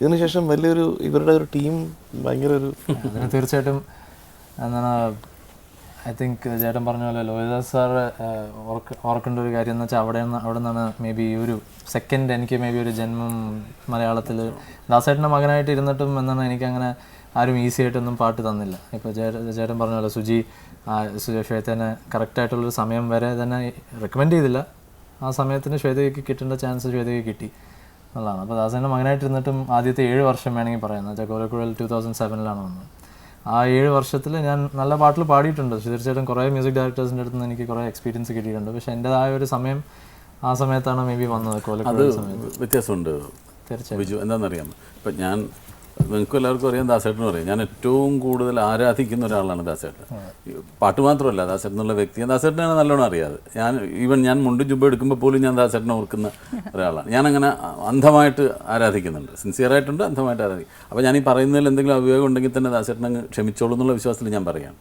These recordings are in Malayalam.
ഇതിനുശേഷം വലിയൊരു ഇവരുടെ ഒരു ടീം ഭയങ്കര ഒരു തീർച്ചയായിട്ടും എന്താണ് ഐ തിങ്ക് ചേട്ടൻ പറഞ്ഞ പോലെ ലോഹിതാസ് സാർ ഓർക്കേണ്ട ഒരു കാര്യം എന്ന് വെച്ചാൽ അവിടെ നിന്ന് അവിടെ നിന്നാണ് മേ ബി ഒരു സെക്കൻഡ് എനിക്ക് മേ ബി ഒരു ജന്മം മലയാളത്തിൽ ദാസേട്ടന്റെ മകനായിട്ട് ഇരുന്നിട്ടും എന്നാണ് എനിക്കങ്ങനെ ആരും ഈസി ആയിട്ടൊന്നും പാട്ട് തന്നില്ല. ഇപ്പോൾ ചേട്ടൻ പറഞ്ഞ പോലെ സുജി ശ്വേതനെ കറക്റ്റായിട്ടുള്ളൊരു സമയം വരെ തന്നെ റെക്കമെൻഡ് ചെയ്തില്ല. ആ സമയത്തിന് ശ്വേതയ്ക്ക് കിട്ടേണ്ട ചാൻസ് ശ്വേതയ്ക്ക് കിട്ടി. എന്നുള്ളതാണ്. അപ്പോൾ ദാസേന്റെ മകനായിട്ട് ഇരുന്നിട്ടും ആദ്യത്തെ ഏഴ് വർഷം വേണമെങ്കിൽ പറയാം ചക്കോലക്കുഴൽ ടു തൗസൻഡ് സെവനിലാണ് വന്നത്. ആ ഏഴ് വർഷത്തിൽ ഞാൻ നല്ല പാട്ടിൽ പാടിയിട്ടുണ്ട്. തീർച്ചയായിട്ടും കുറേ മ്യൂസിക് ഡയറക്ടേഴ്സിന്റെ അടുത്ത് നിന്ന് എനിക്ക് കുറേ എക്സ്പീരിയൻസ് കിട്ടിയിട്ടുണ്ട്. പക്ഷേ എന്റെതായ ഒരു സമയം ആ സമയത്താണ് മേ ബി വന്നത് കോലക്കുഴൽ സമയത്ത്. വ്യത്യാസമുണ്ട്. തീർച്ചയായും എന്താണെന്നറിയാം ഇപ്പം ഞാൻ നിങ്ങൾക്ക് എല്ലാവർക്കും അറിയാം ദാസേട്ടനും അറിയാം ഞാൻ ഏറ്റവും കൂടുതൽ ആരാധിക്കുന്ന ഒരാളാണ് ദാസേട്ടൻ. പാട്ട് മാത്രമല്ല ദാസേട്ടൻ എന്നുള്ള വ്യക്തിയെ ദാസേട്ടനെ നല്ലോണം അറിയാതെ ഞാൻ ഈവൻ ഞാൻ മുണ്ട് ജുബ എടുക്കുമ്പോൾ പോലും ഞാൻ ദാസേട്ടനെ ഓർക്കുന്ന ഒരാളാണ്. ഞാനങ്ങനെ അന്ധമായിട്ട് ആരാധിക്കുന്നുണ്ട്. സിൻസിയറായിട്ടുണ്ട് അന്ധമായിട്ട് ആരാധിക്കും. അപ്പോൾ ഞാൻ ഈ പറയുന്നതിൽ എന്തെങ്കിലും അഭിയോഗം ഉണ്ടെങ്കിൽ തന്നെ ദാസേട്ടൻ അങ്ങ് ക്ഷമിച്ചോളൂ എന്നുള്ള വിശ്വാസത്തിൽ ഞാൻ പറയുകയാണ്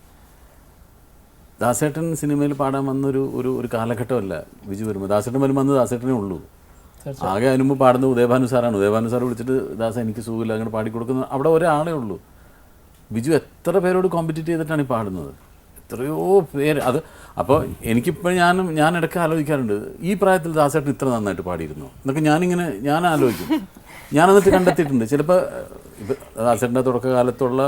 ദാസേട്ടൻ സിനിമയിൽ പാടാൻ വന്നൊരു ഒരു ഒരു കാലഘട്ടമല്ല വിജു വരുമ്പോൾ ദാസേട്ടൻ വരുമ്പോൾ അന്ന് ദാസേട്ടനേ ഉള്ളൂ. ആകെ അതിന് മുമ്പ് പാടുന്നത് ഉദയഭാനു സാറാണ്. ഉദയഭാനു സാർ വിളിച്ചിട്ട് ദാസ എനിക്ക് സുഖമില്ല അങ്ങനെ പാടിക്കൊടുക്കുന്ന അവിടെ ഒരാളേ ഉള്ളൂ. ബിജു എത്ര പേരോട് കോമ്പറ്റീറ്റ് ചെയ്തിട്ടാണ് ഈ പാടുന്നത്? എത്രയോ പേര്. അത് അപ്പോൾ എനിക്കിപ്പോൾ ഞാനും ഞാൻ ഇടയ്ക്ക് ആലോചിക്കാറുണ്ട് ഈ പ്രായത്തിൽ ദാസേട്ടൻ ഇത്ര നന്നായിട്ട് പാടിയിരുന്നു? എന്നൊക്കെ ഞാനിങ്ങനെ ഞാൻ ആലോചിക്കും. ഞാൻ എന്നിട്ട് കണ്ടെത്തിയിട്ടുണ്ട് ചിലപ്പോൾ ഇപ്പം ദാസേട്ടന്റെ തുടക്കകാലത്തുള്ള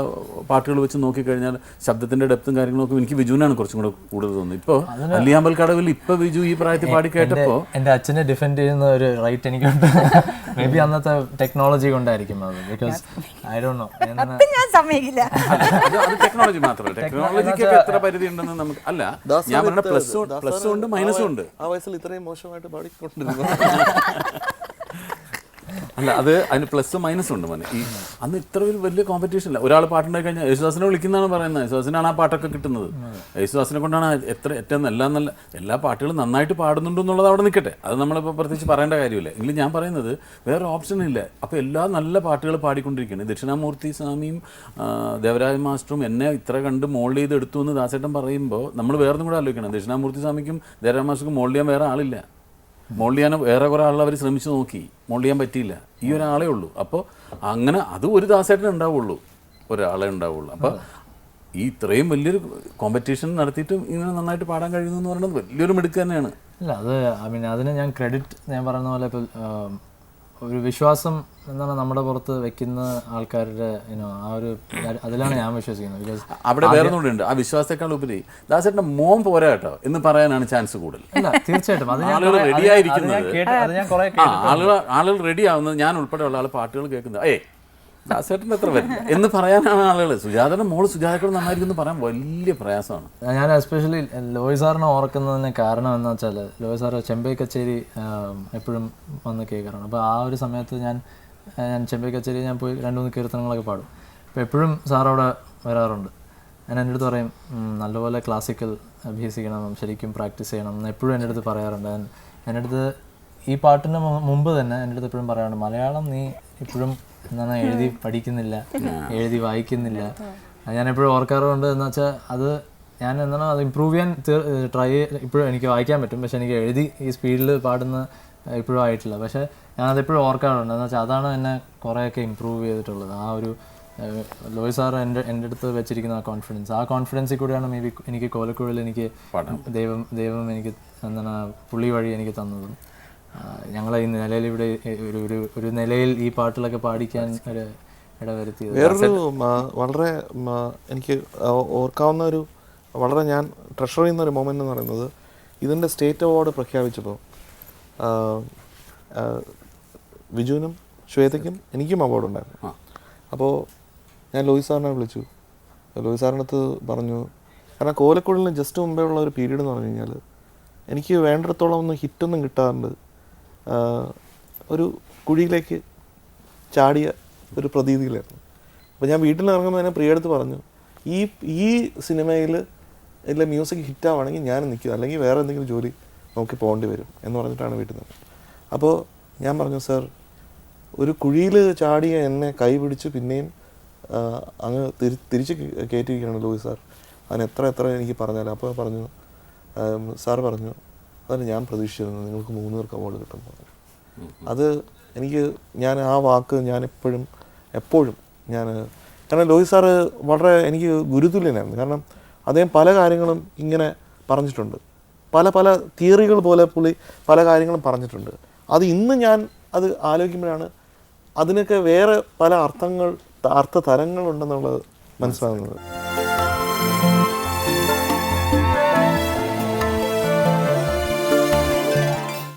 പാട്ടുകൾ വെച്ച് നോക്കിക്കഴിഞ്ഞാൽ ശബ്ദത്തിന്റെ ഡെപ്തും കാര്യങ്ങളൊക്കെ എനിക്ക് ബിജുവിനാണ് കുറച്ചും കൂടെ കൂടുതൽ തോന്നുന്നത്. ഇപ്പോൾ അല്ലിയാമ്പൽ കടവിൽ ഇപ്പോൾ ബിജു ഈ പ്രായത്തിൽ പാടി കേട്ടപ്പോൾ എന്റെ അച്ഛനെ ഡിഫെൻഡ് ചെയ്യുന്ന ഒരു റൈറ്റ് എനിക്കുണ്ട്. മേ ബി അന്നത്തെ ടെക്നോളജി കൊണ്ടായിരിക്കും അത് ബിക്കോസ് ഐ ഡോണ്ട് നോ ഞാൻ സമ്മതിക്കില്ല. അത് ടെക്നോളജി മാത്രമല്ല. ടെക്നോളജിക്ക് എത്ര പരിധി ഉണ്ടെന്ന് നമുക്ക് അല്ല ഞാൻ പറഞ്ഞ പ്ലസ് പ്ലസ് ഉണ്ട് മൈനസും ഉണ്ട്. ആ വയസ്സിൽ ഇത്രയും മോശമായിട്ട് പാടിക്കൊണ്ടിരുന്നു. അല്ല അത് അതിന് പ്ലസ് മൈനസ് ഉണ്ട് മോനെ. ഈ അന്ന് ഇത്ര ഒരു വലിയ കോമ്പറ്റീഷൻ ഇല്ല. ഒരാൾ പാട്ടുണ്ടായി കഴിഞ്ഞാൽ യേശുദാസിനെ വിളിക്കുന്നതാണ് പറയുന്നത്. യേശുദാസിനാണ് ആ പാട്ടൊക്കെ കിട്ടുന്നത്. യേശുദാസിനെ കൊണ്ടാണ് എത്ര ഏറ്റവും എല്ലാ നല്ല എല്ലാ പാട്ടുകളും നന്നായിട്ട് പാടുന്നുണ്ടെന്നുള്ളത് അവിടെ നിൽക്കട്ടെ. അത് നമ്മളിപ്പോൾ പ്രത്യേകിച്ച് പറയേണ്ട കാര്യമില്ല. എങ്കിലും ഞാൻ പറയുന്നത് വേറെ ഓപ്ഷൻ ഇല്ല. അപ്പോൾ എല്ലാ നല്ല പാട്ടുകൾ പാടിക്കൊണ്ടിരിക്കുകയാണ്. ദക്ഷിണാമൂർത്തി സ്വാമിയും ദേവരാജ മാസ്റ്ററും എന്നെ ഇത്ര കണ്ട് മോൾഡ് ചെയ്ത് എടുത്തു എന്ന് ദാസേട്ടൻ പറയുമ്പോൾ നമ്മൾ വേറൊന്നും കൂടെ ആലോചിക്കണം. ദക്ഷിണാമൂർത്തി സ്വാമിക്കും ദേവരാജ മാസ്റ്റർക്കും മോൾഡ് ചെയ്യാൻ വേറെ ആളില്ല. മോൾഡ് ചെയ്യാൻ വേറെ കുറേ ആളുകൾ ശ്രമിച്ചു നോക്കി. മോൾഡ് ചെയ്യാൻ പറ്റിയില്ല. ഈ ഒരാളേ ഉള്ളൂ. അപ്പോൾ അങ്ങനെ അത് ഒരു ദാസേട്ടനെ ഉണ്ടാവുള്ളൂ. ഒരാളെ ഉണ്ടാവുള്ളൂ. അപ്പോൾ ഈ ഇത്രയും വലിയൊരു കോമ്പറ്റീഷൻ നടത്തിയിട്ടും ഇങ്ങനെ നന്നായിട്ട് പാടാൻ കഴിയുന്നു എന്ന് പറയുന്നത് വലിയൊരു മിടുക്ക് തന്നെയാണ്. അല്ല അത് ഐ മീൻ അതിന് ഞാൻ ക്രെഡിറ്റ് ഞാൻ പറയുന്ന പോലെ ഇപ്പോൾ ഒരു വിശ്വാസം എന്താണ് നമ്മുടെ പുറത്ത് വെക്കുന്ന ആൾക്കാരുടെ ആ ഒരു അതിലാണ് ഞാൻ വിശ്വസിക്കുന്നത്. അവിടെ വേറെ ഉണ്ട് ആ വിശ്വാസത്തെക്കാൾ ഉപരി ദാസേട്ടന്റെ മോൻ പോരാ കേട്ടോ. എന്ന് പറയാനാണ് ചാൻസ് കൂടുതൽ. തീർച്ചയായിട്ടും. ആളുകൾ ആയിരിക്കുന്നത്. ആ ആളുകൾ ആളുകൾ റെഡി ആവുന്നത് ഞാൻ ഉൾപ്പെടെയുള്ള ആൾ പാട്ടുകൾ കേൾക്കുന്നത്. ഏയ് ദാസേട്ടൻ എത്ര വരും. എന്ന് പറയാനാണ് ആളുകൾ സുജാതയുടെ മോൾ സുജാതയോട് നന്നായിരിക്കും പറയാൻ വലിയ പ്രയാസമാണ്. ഞാൻ എസ്പെഷ്യലി ലോയ് സാറിനെ ഓർക്കുന്നതിന് കാരണം എന്ന് വെച്ചാൽ ലോയ് സാറ് ചെമ്പൈ കച്ചേരി എപ്പോഴും വന്ന് കേൾക്കാറാണ്. അപ്പോൾ ആ ഒരു സമയത്ത് ഞാൻ ഞാൻ ചെമ്പൈ കച്ചേരി ഞാൻ പോയി രണ്ട് മൂന്ന് കീർത്തനങ്ങളൊക്കെ പാടും. അപ്പോൾ എപ്പോഴും സാർ അവിടെ വരാറുണ്ട്. ഞാൻ എന്റെ അടുത്ത് പറയും നല്ലപോലെ ക്ലാസിക്കൽ അഭ്യസിക്കണം ശരിക്കും പ്രാക്ടീസ് ചെയ്യണം എന്ന് എപ്പോഴും എന്റെ അടുത്ത് പറയാറുണ്ട്. എന്റെ അടുത്ത് ഈ പാട്ടിന് മുമ്പ് തന്നെ എന്റെ അടുത്ത് എപ്പോഴും പറയാറുണ്ട് മലയാളം നീ ഇപ്പോഴും എന്താണ് എഴുതി പഠിക്കുന്നില്ല. എഴുതി വായിക്കുന്നില്ല. ഞാൻ എപ്പോഴും ഓർക്കാറുണ്ട് എന്ന് വെച്ചാൽ അത് ഞാൻ എന്താണ് അത് ഇമ്പ്രൂവ് ചെയ്യാൻ ട്രൈ ഇപ്പോഴും എനിക്ക് വായിക്കാൻ പറ്റും. പക്ഷെ എനിക്ക് എഴുതി ഈ സ്പീഡിൽ പാടുന്ന ഇപ്പോഴും ആയിട്ടില്ല. പക്ഷെ ഞാൻ അത് എപ്പോഴും ഓർക്കാറുണ്ട്. എന്ന് വെച്ചാൽ അതാണ് എന്നെ കുറേയൊക്കെ ഇമ്പ്രൂവ് ചെയ്തിട്ടുള്ളത്. ആ ഒരു ലോയ് സാർ എന്റെ എന്റെ അടുത്ത് വെച്ചിരിക്കുന്ന ആ കോൺഫിഡൻസ് ആ കോൺഫിഡൻസിൽ കൂടിയാണ് മേ ബി എനിക്ക് കോലക്കുഴൽ എനിക്ക് ദൈവം ദൈവം എനിക്ക് എന്താണ് പുള്ളി വഴി എനിക്ക് തന്നതും. ഞങ്ങളെ ഈ നിലയിൽ ഇവിടെ ഒരു ഒരു ഒരു നിലയിൽ ഈ പാട്ടുകളൊക്കെ പാടിക്കാൻ ഒരു ഇടവരുത്തിയത്. വേറൊരു വളരെ എനിക്ക് ഓർക്കാവുന്ന ഒരു വളരെ ഞാൻ ട്രഷർ ചെയ്യുന്ന ഒരു മൊമെന്റ് എന്ന് പറയുന്നത് ഇതിന്റെ സ്റ്റേറ്റ് അവാർഡ് പ്രഖ്യാപിച്ചപ്പോൾ. വിജുവിനും ശ്വേതയ്ക്കും എനിക്കും അവാർഡ് ഉണ്ടായിരുന്നു. അപ്പോൾ ഞാൻ ലോയി സാറിനെ വിളിച്ചു. ലോയി സാറിന്റെ അടുത്ത് പറഞ്ഞു കാരണം കോലക്കുഴലിന് ജസ്റ്റ് മുമ്പേ ഉള്ള ഒരു പീരീഡ് എന്ന് പറഞ്ഞു കഴിഞ്ഞാൽ എനിക്ക് വേണ്ടിടത്തോളം ഒന്നും ഹിറ്റൊന്നും കിട്ടാറുണ്ട്. ഒരു കുഴിയിലേക്ക് ചാടിയ ഒരു പ്രതീതിയിലായിരുന്നു. അപ്പോൾ ഞാൻ വീട്ടിൽ ഇറങ്ങുമ്പോൾ തന്നെ പ്രിയടുത്ത് പറഞ്ഞു ഈ ഈ സിനിമയിൽ ഇല്ല മ്യൂസിക് ഹിറ്റാവുകയാണെങ്കിൽ ഞാൻ നിൽക്കുക അല്ലെങ്കിൽ വേറെ എന്തെങ്കിലും ജോലി നോക്കി പോകേണ്ടി വരും എന്ന് പറഞ്ഞിട്ടാണ് വീട്ടിൽ നിന്ന് അപ്പോൾ ഞാൻ പറഞ്ഞു സാർ ഒരു കുഴിയിൽ ചാടിയ എന്നെ കൈ പിടിച്ച് പിന്നെയും അങ്ങ് തിരി തിരിച്ച് കയറ്റിയിരിക്കുകയാണ് ലൂയി സാർ. അതിന് എത്ര എത്ര എനിക്ക് പറഞ്ഞാലും. അപ്പോൾ പറഞ്ഞു സാർ പറഞ്ഞു അതിന് ഞാൻ പ്രതീക്ഷിച്ചിരുന്നത്. നിങ്ങൾക്ക് മൂന്ന് പേർക്ക് അവാർഡ് കിട്ടും അത് എനിക്ക് ഞാൻ ആ വാക്ക് ഞാൻ എപ്പോഴും എപ്പോഴും ഞാൻ കാരണം ലോഹിത് സാറ് വളരെ എനിക്ക് ഗുരുതുല്യനായിരുന്നു. കാരണം അദ്ദേഹം പല കാര്യങ്ങളും ഇങ്ങനെ പറഞ്ഞിട്ടുണ്ട്. പല പല തിയറികൾ പോലെ പുള്ളി പല കാര്യങ്ങളും പറഞ്ഞിട്ടുണ്ട്. അത് ഇന്ന് ഞാൻ അത് ആലോചിക്കുമ്പോഴാണ് അതിനൊക്കെ വേറെ പല അർത്ഥങ്ങൾ അർത്ഥ തരങ്ങളുണ്ടെന്നുള്ളത് മനസ്സിലാകുന്നത്.